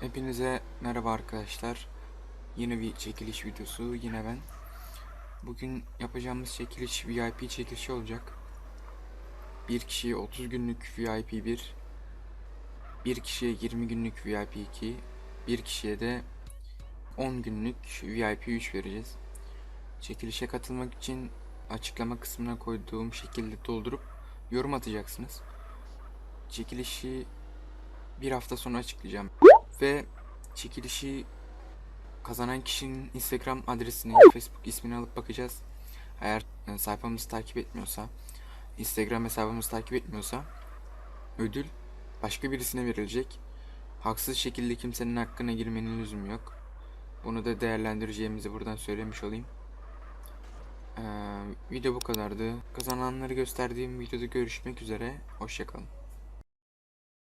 Hepinize merhaba arkadaşlar. Yine bir çekiliş videosu, yine ben. Bugün yapacağımız çekiliş VIP çekilişi olacak. Bir kişiye 30 günlük VIP 1, bir kişiye 20 günlük VIP 2, bir kişiye de 10 günlük VIP 3 vereceğiz. Çekilişe katılmak için açıklama kısmına koyduğum şekilde doldurup yorum atacaksınız. Çekilişi bir hafta sonra açıklayacağım. Ve çekilişi kazanan kişinin Instagram adresini, Facebook ismini alıp bakacağız. Eğer e, sayfamızı takip etmiyorsa, Instagram hesabımızı takip etmiyorsa ödül başka birisine verilecek. Haksız şekilde kimsenin hakkına girmenin lüzumu yok. Bunu da değerlendireceğimizi buradan söylemiş olayım. Ee, video bu kadardı. Kazananları gösterdiğim videoda görüşmek üzere. Hoşçakalın.